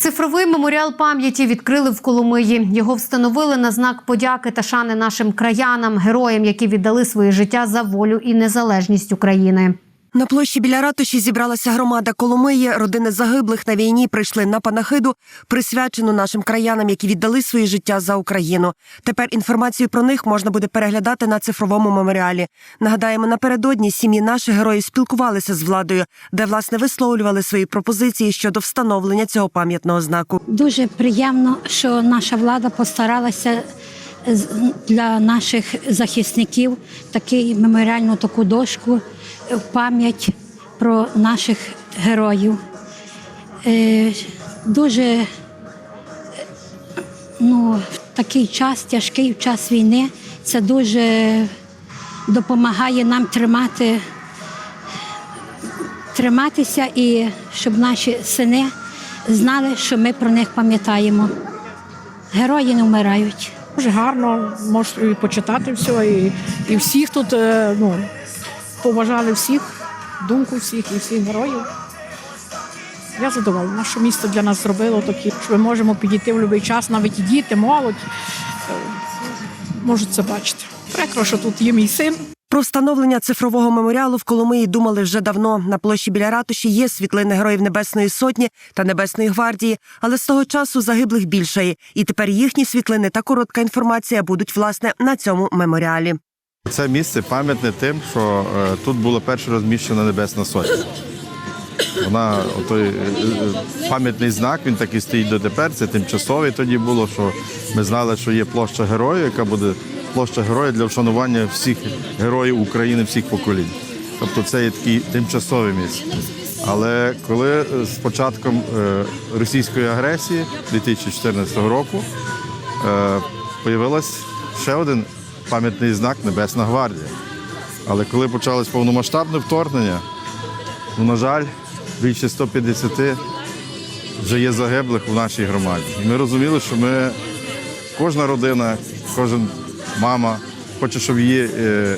Цифровий меморіал пам'яті відкрили в Коломиї. Його встановили на знак подяки та шани нашим краянам, героям, які віддали своє життя за волю і незалежність України. На площі біля ратуші зібралася громада Коломиї. Родини загиблих на війні прийшли на панахиду, присвячену нашим краянам, які віддали своє життя за Україну. Тепер інформацію про них можна буде переглядати на цифровому меморіалі. Нагадаємо, напередодні сім'ї наших героїв спілкувалися з владою, де власне висловлювали свої пропозиції щодо встановлення цього пам'ятного знаку. Дуже приємно, що наша влада постаралася для наших захисників такий меморіальну таку дошку в пам'ять про наших героїв. Е, Дуже е, ну, в такий час, тяжкий в час війни, це дуже допомагає нам тримати триматися і щоб наші сини знали, що ми про них пам'ятаємо. Герої не вмирають. Дуже гарно, можу і почитати все, і, і всіх тут е, ну, поважали всіх, думку всіх і всіх героїв. Я задоволена, що місто для нас зробило такі, що ми можемо підійти в будь-який час, навіть діти, молодь е, можуть це бачити. Прикро, що тут є мій син. Про встановлення цифрового меморіалу в Коломиї думали вже давно. На площі біля ратуші є світлини героїв Небесної Сотні та Небесної гвардії, але з того часу загиблих більшає. І тепер їхні світлини та коротка інформація будуть власне на цьому меморіалі. Це місце пам'ятне тим, що е, тут була перша розміщена Небесна Сотня. Вона той е, е, пам'ятний знак, він так і стоїть дотепер. Це тимчасовий тоді було, що ми знали, що є площа героїв, яка буде площа героїв для вшанування всіх героїв України, всіх поколінь. Тобто це є таке тимчасове місце. Але коли е, з початком е, російської агресії 2014 року е, появилась ще один пам'ятний знак Небесна гвардія. Але коли почалось повномасштабне вторгнення, ну, на жаль, більше 150 вже є загиблих у нашій громаді. І ми розуміли, що ми, кожна родина, кожен мама хоче, щоб її е,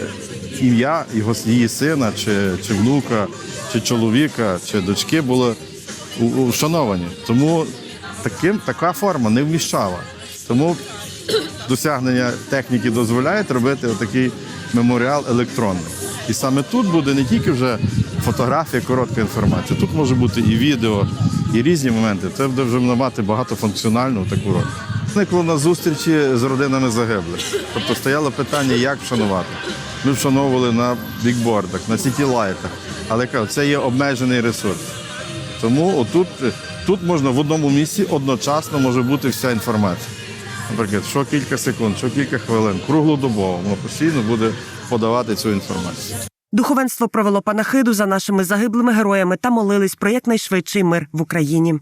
ім'я його, її сина, чи, чи внука, чи чоловіка, чи дочки були вшановані. Тому таким, така форма не вміщала. Тому досягнення техніки дозволяють робити отакий меморіал електронний. І саме тут буде не тільки вже фотографія, коротка інформація. Тут може бути і відео, і різні моменти. Це буде вже мати багатофункціональну таку роль. Зникло на зустрічі з родинами загиблих. Тобто стояло питання, як вшанувати. Ми вшановували на бікбордах, на сітілайтах. Але це є обмежений ресурс. Тому отут, тут можна в одному місці одночасно може бути вся інформація. Наприклад, що кілька секунд, що кілька хвилин, круглодобово, воно постійно буде подавати цю інформацію. Духовенство провело панахиду за нашими загиблими героями та молились про якнайшвидший мир в Україні.